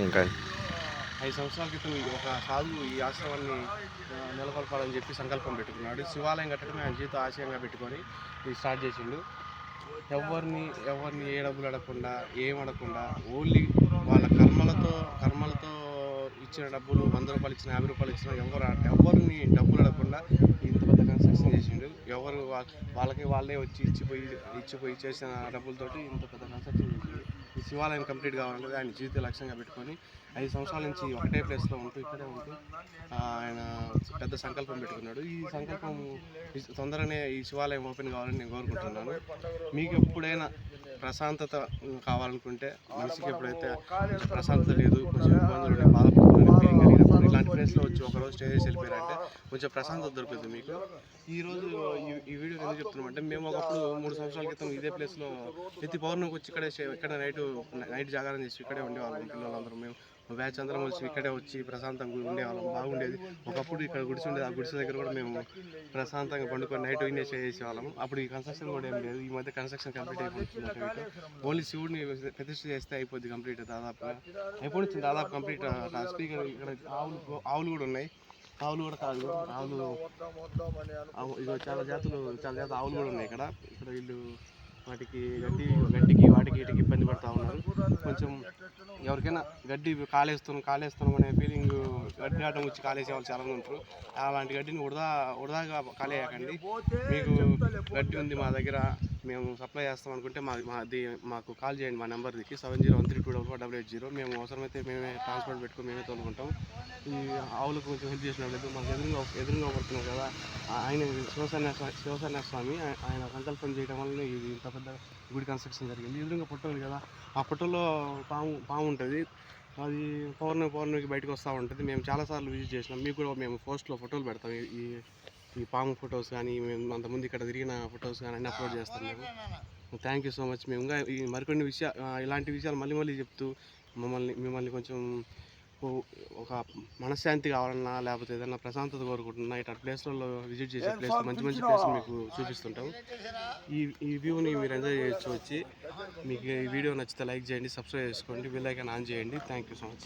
ఇంకా. ఐదు సంవత్సరాల క్రితం ఒక సాధువు ఈ ఆశ్రమాన్ని నెలకొల్పాలని చెప్పి సంకల్పం పెట్టుకున్నాడు. శివాలయం కట్టడం ఆయన జీవితం ఆశయంగా పెట్టుకొని ఇది స్టార్ట్ చేసిండు. ఎవరిని ఎవరిని ఏ డబ్బులు అడగకుండా ఏం అడగకుండా ఓన్లీ వాళ్ళ కర్మలతో కర్మలతో ఇచ్చిన డబ్బులు వంద రూపాయలు ఇచ్చిన యాభై రూపాయలు ఇచ్చిన ఎవరు ఎవరిని డబ్బులు అడగకుండా ఇంత పెద్ద కన్స్ట్రక్షన్ చేసిండు. ఎవరు వాళ్ళకి వాళ్ళే వచ్చి ఇచ్చిపోయి ఇచ్చిపోయి చేసిన డబ్బులతోటి ఇంత పెద్ద కన్స్ట్రక్షన్ చేసిండు. ఈ శివాలయం కంప్లీట్ కావాలనేది ఆయన జీవిత లక్ష్యంగా పెట్టుకొని ఐదు సంవత్సరాల నుంచి ఒకటే ప్లేస్లో ఉంటూ ఇక్కడే ఉంటూ ఆయన పెద్ద సంకల్పం పెట్టుకున్నాడు. ఈ సంకల్పం తొందరనే ఈ శివాలయం ఓపెన్ కావాలని నేను కోరుకుంటున్నాను. మీకు ఎప్పుడైనా ప్రశాంతత కావాలనుకుంటే మనిషికి ఎప్పుడైతే ప్రశాంతత లేదు కొంచెం ఇబ్బందులు ఉన్నాయి బాధపడుతున్న ఫీలింగ్ కలిగినప్పుడు ఇలాంటి ప్లేస్లో వచ్చి ఒకరోజు స్టే చేసి వెళ్ళిపోయారంటే కొంచెం ప్రశాంతత దొరుకుతుంది మీకు? ఈ రోజు ఈ వీడియో ఎందుకు చెప్తున్నామంటే మేము ఒకప్పుడు మూడు సంవత్సరాల క్రితం ఇదే ప్లేస్లో ప్రతి పౌర్ణమికి వచ్చి ఇక్కడే ఇక్కడ నైట్ నైట్ జాగారం చేసి ఇక్కడే ఉండేవాళ్ళం పిల్లలందరూ. మేము బ్యాచ్ అందరం వచ్చి ఇక్కడే వచ్చి ప్రశాంతంగా ఉండేవాళ్ళం బాగుండేది. ఒకప్పుడు ఇక్కడ గుడిసి ఉండేది ఆ గుడిసె దగ్గర కూడా మేము ప్రశాంతంగా పండుకొని నైట్ వినే చేసేవాళ్ళం. అప్పుడు ఈ కన్స్ట్రక్షన్ కూడా ఏం లేదు. ఈ మధ్య కన్స్ట్రక్షన్ కంప్లీట్ అయిపోతుంది ఓన్లీ శివుడిని ప్రతిష్ట చేస్తే అయిపోద్ది కంప్లీట్ దాదాపుగా. అయిపోయింది దాదాపు కంప్లీట్ స్పీకర్ ఇక్కడ ఆవులు ఆవులు కూడా ఉన్నాయి. ఆవులు కూడా కాదు. ఆవులు ఆవు- ఇగో చాలా జాతులు చాలా జాతులు ఆవులు కూడా ఉన్నాయి ఇక్కడ. ఇక్కడ వీళ్ళు వాటికి గడ్డి గడ్డికి వాటికి వీటికి ఇబ్బంది పడతా ఉన్నారు. కొంచెం ఎవరికైనా గడ్డి కాలేస్తున్నాం కాలేస్తున్నాం అనే ఫీలింగ్ గడ్డి ఆటం వచ్చి కాలేసే వాళ్ళు చాలా ఉంటారు. అలాంటి గడ్డిని ఉడదా ఉడదాగా కాలేయకండి. మీకు గడ్డి ఉంది మా దగ్గర. మేము సప్లై చేస్తాం అనుకుంటే మా మాది మాకు కాల్ చేయండి మా నెంబర్కి seven zero one three two double four double eight zero మేము అవసరమైతే మేమే ట్రాన్స్పోర్ట్ పెట్టుకుని మేమే తోలుకుంటాం. ఈ ఆవులకు కొంచెం హెల్ప్ చేసినట్లేదు మాకు ఎదురుగా ఎదురుగా పడుతున్నారు కదా. ఆయన శివసేన శివసేన స్వామి ఆయన సంకల్పం చేయడం వల్ల ఇది ఇంత పెద్ద గుడి కన్స్ట్రక్షన్ జరిగింది. ఎదురుగా పుట్ట కదా. ఆ పుట్టలో పాము పాము ఉంటుంది. అది పౌర్ణమి పౌర్ణమికి బయటకు వస్తూ ఉంటుంది. మేము చాలాసార్లు విజిట్ చేసినాం. మీకు కూడా మేము పోస్ట్లో ఫోటోలు పెడతాం ఈ- ఈ పాము ఫొటోస్ కానీ మేము అంతకుముందు ఇక్కడ తిరిగిన ఫొటోస్ కానీ అన్ని అప్లోడ్ చేస్తాం మేము. థ్యాంక్ యూ సో మచ్ మేము ఇంకా ఈ మరికొన్ని విషయా ఆ, ఇలాంటి విషయాలు మళ్ళీ మళ్ళీ చెప్తూ మమ్మల్ని మిమ్మల్ని కొంచెం ఒక మనశ్శాంతి కావాలన్నా లేకపోతే ఏదైనా ప్రశాంతత కోరుకుంటున్నా ఇట్లా ప్లేస్లలో విజిట్ చేసే ప్లేస్ మంచి మంచి ప్లేస్ మీకు చూపిస్తుంటాం. ఈ ఈ వ్యూని మీరు ఎంజాయ్ చేయొచ్చు వచ్చి. మీకు ఈ వీడియో నచ్చితే లైక్ చేయండి సబ్స్క్రైబ్ చేసుకోండి బెల్ ఐకాన్ ఆన్ చేయండి. Thank you so much